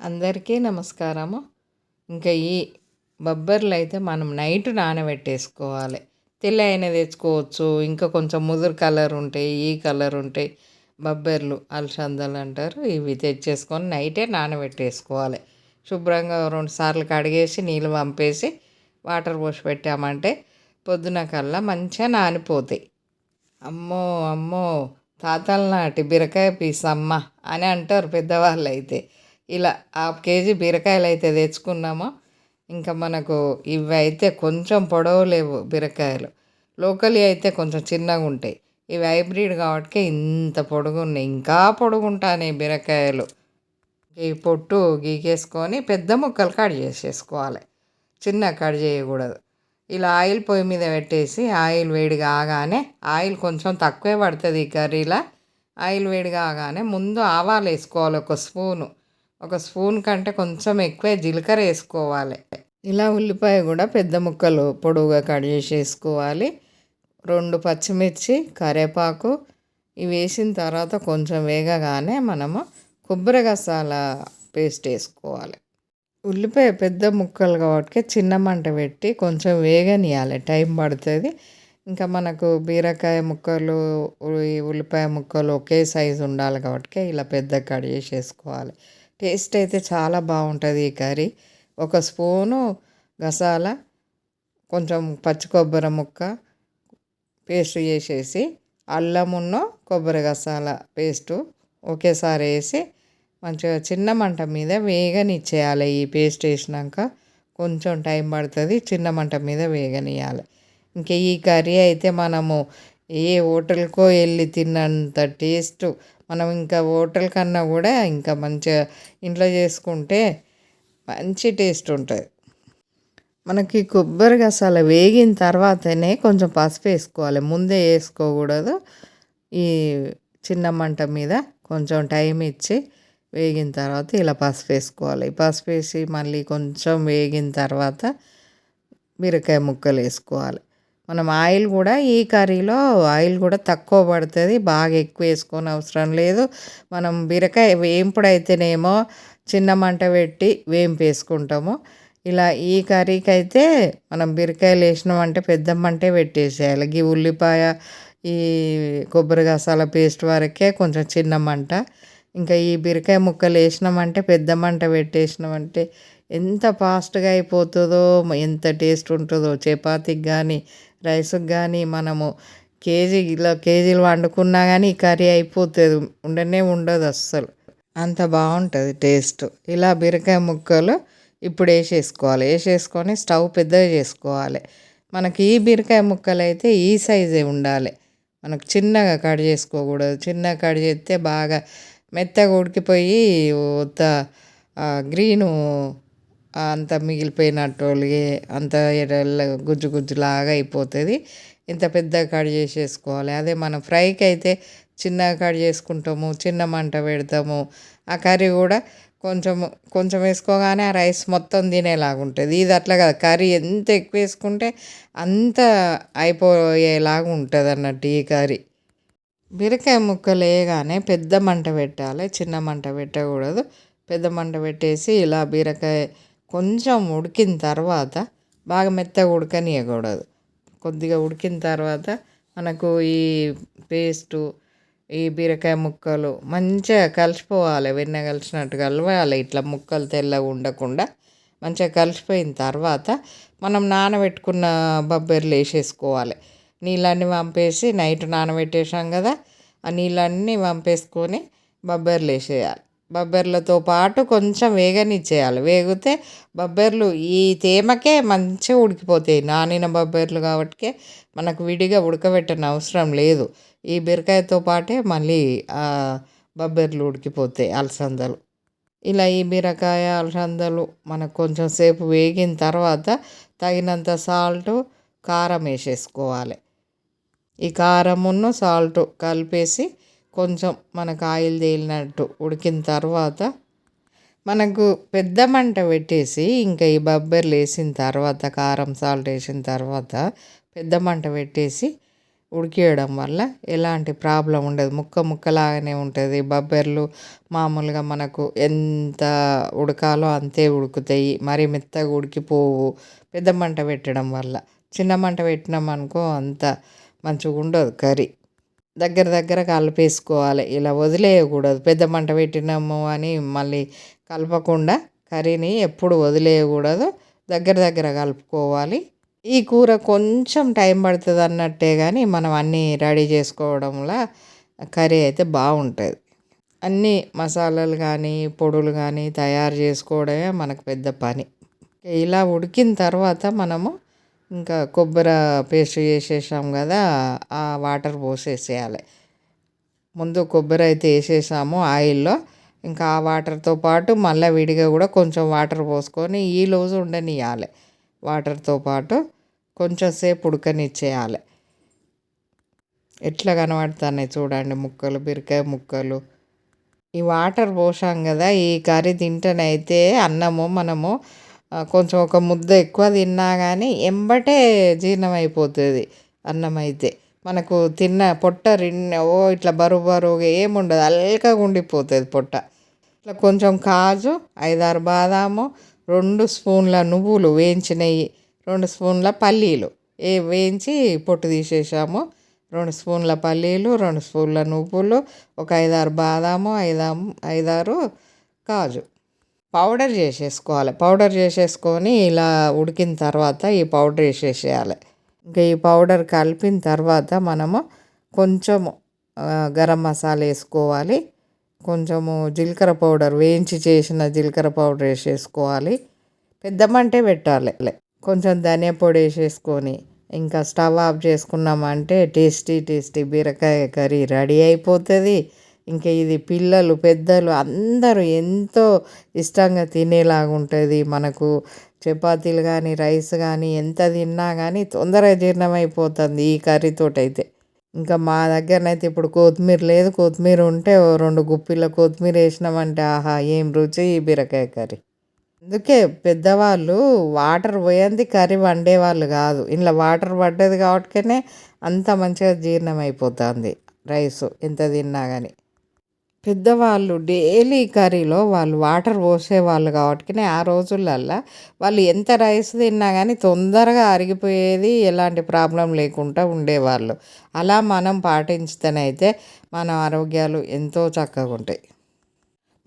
అందరికీ నమస్కారము. ఇంకా ఈ బొబ్బర్లు అయితే మనం నైట్ నానబెట్టేసుకోవాలి. తెల్ల అయిన తెచ్చుకోవచ్చు. ఇంకా కొంచెం ముదురు కలర్ ఉంటాయి ఈ కలర్ ఉంటాయి. బొబ్బర్లు అలసందలు అంటారు. ఇవి తెచ్చేసుకొని నైటే నానబెట్టేసుకోవాలి. శుభ్రంగా రెండు సార్లు కడిగేసి నీళ్ళు పంపేసి వాటర్ పోసి పెట్టామంటే పొద్దున కల్లా మంచిగా నానిపోతాయి. అమ్మో అమ్మో తాతల నాటి బీరకాయ పీసమ్మ అని అంటారు పెద్దవాళ్ళు అయితే ఇలా హాఫ్ కేజీ బీరకాయలు అయితే తెచ్చుకున్నామో? ఇంకా మనకు ఇవి అయితే కొంచెం పొడవు లేవు బీరకాయలు. లోకల్ అయితే కొంచెం చిన్నగా ఉంటాయి. ఇవి హైబ్రిడ్ కాబట్టి ఇంత పొడుగు ఉన్నాయి. ఇంకా పొడుగుంటాయి బీరకాయలు. ఈ పొట్టు గీకేసుకొని పెద్ద ముక్కలు కట్ చేసేసుకోవాలి. చిన్న కట్ చేయకూడదు. ఇలా ఆయిల్ పొయ్యి మీద పెట్టేసి ఆయిల్ వేడి కాగానే ఆయిల్ కొంచెం తక్కువే పడుతుంది ఈ కర్రీలో. ఆయిల్ వేడి కాగానే ముందు ఆవాలు వేసుకోవాలి ఒక స్పూను. ఒక స్పూన్ కంటే కొంచెం ఎక్కువ జీలకర్ర వేసుకోవాలి. ఇలా ఉల్లిపాయ కూడా పెద్ద ముక్కలు పొడవుగా కట్ చేసి వేసుకోవాలి. రెండు పచ్చిమిర్చి కరివేపాకు ఇవి వేసిన తర్వాత కొంచెం వేగగానే మనము కొబ్బరి గసాల పేస్ట్ వేసుకోవాలి. ఉల్లిపాయ పెద్ద ముక్కలు కాబట్టి చిన్న మంట పెట్టి కొంచెం వేగనియాలి. టైం పడుతుంది. ఇంకా మనకు బీరకాయ ముక్కలు ఉల్లిపాయ ముక్కలు ఒకే సైజు ఉండాలి కాబట్టి ఇలా పెద్ద కట్ చేసి వేసుకోవాలి. టేస్ట్ అయితే చాలా బాగుంటుంది ఈ కర్రీ. ఒక స్పూను గసాల కొంచెం పచ్చి కొబ్బరి ముక్క పేస్ట్ చేసేసి అల్లమున్న కొబ్బరి గసాల పేస్టు ఒకేసారి వేసి మంచిగా చిన్న మంట మీద వేగనిచ్చేయాలి. ఈ పేస్ట్ వేసినాక కొంచెం టైం పడుతుంది చిన్న మంట మీద వేగనియాలి ఇంకా ఈ కర్రీ అయితే మనము ఏ హోటల్కో వెళ్ళి తిన్నంత టేస్ట్ మనం ఇంకా హోటల్ కన్నా కూడా ఇంకా మంచిగా ఇంట్లో చేసుకుంటే మంచి టేస్ట్ ఉంటుంది. మనకి కొబ్బరి గసాల వేగిన తర్వాతనే కొంచెం పసుపు వేసుకోవాలి. ముందే వేసుకోకూడదు. ఈ చిన్న మంట మీద కొంచెం టైం ఇచ్చి వేగిన తర్వాత ఇలా పసుపు వేసుకోవాలి. పసుపు వేసి మళ్ళీ కొంచెం వేగిన తర్వాత బీరకాయ ముక్కలు వేసుకోవాలి. మనం ఆయిల్ కూడా ఈ కర్రీలో ఆయిల్ కూడా తక్కువ పడుతుంది బాగా ఎక్కువ వేసుకొని అవసరం లేదు. మనం బీరకాయ వేంపుడు అయితేనేమో చిన్న మంట పెట్టి వేంపేసుకుంటాము ఇలా ఈ కర్రీకి అయితే మనం బీరకాయలు వేసినామంటే పెద్ద మంటే పెట్టేసేయాలి. ఈ ఉల్లిపాయ ఈ కొబ్బరి గసాల పేస్ట్ వరకే కొంచెం చిన్న మంట. ఇంకా ఈ బీరకాయ ముక్కలు వేసినామంటే పెద్ద మంట పెట్టేసినామంటే ఎంత ఫాస్ట్గా అయిపోతుందో ఎంత టేస్ట్ ఉంటుందో చపాతీకి కానీ రైస్కి కానీ మనము కేజీ ఇలా కేజీలు వండుకున్నా కానీ ఈ కర్రీ అయిపోతుంది. ఉండనే ఉండదు అస్సలు. అంత బాగుంటుంది టేస్ట్. ఇలా బీరకాయ ముక్కలు ఇప్పుడు వేసేసుకోవాలి. వేసేసుకొని స్టవ్ పెద్దగా చేసుకోవాలి. మనకి ఈ బీరకాయ ముక్కలు అయితే ఈ సైజే ఉండాలి. మనకు చిన్నగా కట్ చేసుకోకూడదు. చిన్నగా కట్ చేస్తే బాగా మెత్తగా ఉడికిపోయి ఉత్త గ్రీను అంత మిగిలిపోయినట్టు అంత గుజ్జు గుజ్జులాగా అయిపోతుంది. ఇంత పెద్ద కట్ చేసేసుకోవాలి. అదే మనం ఫ్రైకి అయితే చిన్నగా కట్ చేసుకుంటాము చిన్న మంట పెడతాము. ఆ కర్రీ కూడా కొంచెం కొంచెం వేసుకోగానే ఆ రైస్ మొత్తం తినేలాగా ఉంటుంది. ఇది అట్లా కదా. కర్రీ ఎంత ఎక్కువ వేసుకుంటే అంత అయిపోయేలాగా ఉంటుంది అన్నట్టు ఈ కర్రీ. బీరకాయ ముక్కలు వేయగానే పెద్ద మంట పెట్టాలి. చిన్న మంట పెట్టకూడదు. పెద్ద మంట పెట్టేసి ఇలా బీరకాయ కొంచెం ఉడికిన తర్వాత బాగా మెత్తగా ఉడకనియకూడదు. కొద్దిగా ఉడికిన తర్వాత మనకు ఈ పేస్టు ఈ బీరకాయ ముక్కలు మంచిగా కలిసిపోవాలి. వెన్న కలిసినట్టు కలవాలి. ఇట్లా ముక్కలు తెల్లగా ఉండకుండా మంచిగా కలిసిపోయిన తర్వాత మనం నానబెట్టుకున్న బొబ్బెర్లు వేసేసుకోవాలి. నీళ్ళన్నీ పంపేసి నైట్ నానబెట్టేసాం కదా ఆ నీళ్ళన్నీ పంపేసుకొని బొబ్బర్లు వేసేయాలి. బొబ్బర్లతో పాటు కొంచెం వేగనిచ్చేయాలి. వేగితే బొబ్బర్లు ఈ తేమకే మంచిగా ఉడికిపోతాయి. నానిన బొబ్బర్లు కాబట్టి మనకు విడిగా ఉడకబెట్టని అవసరం లేదు. ఈ బీరకాయతో పాటే మళ్ళీ బొబ్బర్లు ఉడికిపోతాయి అలసందలు. ఇలా ఈ బీరకాయ అలసందలు మనకు కొంచెం సేపు వేగిన తర్వాత తగినంత సాల్ట్ కారం వేసేసుకోవాలి. ఈ కారమును సాల్ట్ కలిపేసి కొంచెం మనకు ఆయిల్ తేలినట్టు ఉడికిన తర్వాత మనకు పెద్ద మంట పెట్టేసి ఇంకా ఈ బొబ్బర్లు వేసిన తర్వాత కారం సాల్ట్ వేసిన తర్వాత పెద్ద మంట పెట్టేసి ఉడికేయడం వల్ల ఎలాంటి ప్రాబ్లం ఉండదు. ముక్క ముక్కలాగానే ఉంటుంది. బబ్బెర్లు మామూలుగా మనకు ఎంత ఉడకాలో అంతే ఉడుకుతాయి. మరి మెత్తగా ఉడికిపోవు. పెద్ద మంట పెట్టడం వల్ల చిన్న మంట పెట్టినాం అనుకో అంత మంచిగా ఉండదు కర్రీ. దగ్గర దగ్గర కలిపేసుకోవాలి. ఇలా వదిలేయకూడదు. పెద్ద మంట పెట్టినాము అని మళ్ళీ కలపకుండా కర్రీని ఎప్పుడు వదిలేయకూడదు. దగ్గర దగ్గర కలుపుకోవాలి. ఈ కూర కొంచెం టైం పడుతుంది అన్నట్టే కానీ మనం అన్నీ రెడీ చేసుకోవడంలో కర్రీ అయితే బాగుంటుంది. అన్ని మసాలాలు కానీ పొడులు కానీ తయారు చేసుకోవడమే మనకు పెద్ద పని. ఇలా ఉడికిన తర్వాత మనము ఇంకా కొబ్బరి పేస్ట్ చేసేసాం కదా ఆ వాటర్ పోసేసేయాలి. ముందు కొబ్బరి అయితే వేసేసాము ఆయిల్లో. ఇంకా ఆ వాటర్తో పాటు మళ్ళీ విడిగా కూడా కొంచెం వాటర్ పోసుకొని ఈ రోజు ఉండనియాలి. వాటర్తో పాటు కొంచెం సేపు ఉడకనిచ్చేయాలి. ఎట్లా కనబడుతున్నాయి చూడండి ముక్కలు బీరకాయ ముక్కలు. ఈ వాటర్ పోసాం కదా ఈ కర్రీ తింటేనైతే అన్నము మనము కొంచెం ఒక ముద్ద ఎక్కువ తిన్నా కానీ ఎంబటే జీర్ణం అయిపోతుంది అన్నం అయితే మనకు తిన్న పొట్ట రిన్న ఓ ఇట్లా బరువు బరువుగా ఏముండదు అల్కగా ఉండిపోతుంది పొట్ట. ఇట్లా కొంచెం కాజు ఐదారు బాదాము రెండు స్పూన్ల నువ్వులు వేయించినవి రెండు స్పూన్ల పల్లీలు. ఏ వేయించి పొట్టు తీసేసాము రెండు స్పూన్ల పల్లీలు రెండు స్పూన్ల నువ్వులు ఒక ఐదారు బాదాము ఐదాము ఐదారు కాజు. పౌడర్ చేసేసుకోవాలి. పౌడర్ చేసేసుకొని ఇలా ఉడికిన తర్వాత ఈ పౌడర్ వేసేసేయాలి. ఇంకా ఈ పౌడర్ కలిపిన తర్వాత మనము కొంచెము గరం మసాలా వేసుకోవాలి. కొంచెము జీలకర్ర పౌడర్ వేయించి చేసిన జీలకర్ర పౌడర్ వేసేసుకోవాలి. పెద్ద మంటే పెట్టాలి. కొంచెం ధనియా పొడి వేసేసుకొని ఇంకా స్టవ్ ఆఫ్ చేసుకున్నామంటే టేస్టీ టేస్టీ బీరకాయ కర్రీ రెడీ అయిపోతుంది. ఇంకా ఇది పిల్లలు పెద్దలు అందరూ ఎంతో ఇష్టంగా తినేలాగా ఉంటుంది మనకు. చపాతీలు కానీ రైస్ కానీ ఎంత తిన్నా కానీ తొందరగా జీర్ణమైపోతుంది ఈ కర్రీతోటి అయితే ఇంకా మా దగ్గరనైతే ఇప్పుడు కొత్తిమీర లేదు. కొత్తిమీర ఉంటే ఓ రెండు గుప్పిల కొత్తిమీర వేసినామంటే ఆహా ఏం రుచి ఈ బీరకాయ కర్రీ. అందుకే పెద్దవాళ్ళు వాటర్ పోయింది కర్రీ వండేవాళ్ళు కాదు. ఇంట్లో వాటర్ పడ్డది కాబట్టినే అంత మంచిగా జీర్ణం అయిపోతుంది రైస్ ఎంత తిన్నా కానీ పెద్దవాళ్ళు డైలీ కర్రీలో వాళ్ళు వాటర్ పోసేవాళ్ళు కాబట్టి ఆ రోజులల్లో వాళ్ళు ఎంత రైస్ తిన్నా కానీ తొందరగా అరిగిపోయేది ఎలాంటి ప్రాబ్లం లేకుండా ఉండేవాళ్ళు. అలా మనం పాటించితేనైతే మన ఆరోగ్యాలు ఎంతో చక్కగా ఉంటాయి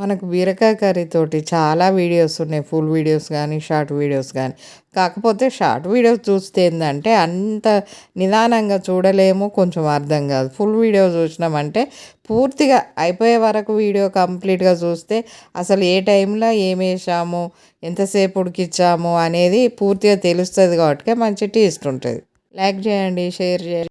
మనకు బీరకాయ కర్రీతోటి చాలా వీడియోస్ ఉన్నాయి. ఫుల్ వీడియోస్ కానీ షార్ట్ వీడియోస్ కానీ కాకపోతే షార్ట్ వీడియోస్ చూస్తే ఏంటంటే అంత నిదానంగా చూడలేము కొంచెం అర్థం కాదు. ఫుల్ వీడియో చూసినామంటే పూర్తిగా అయిపోయే వరకు వీడియో కంప్లీట్గా చూస్తే అసలు ఏ టైంలో ఏమేసాము ఎంతసేపు ఉడికిచ్చాము అనేది పూర్తిగా తెలుస్తుంది కాబట్టి మంచి టేస్ట్ ఉంటుంది. లైక్ చేయండి షేర్ చేయండి.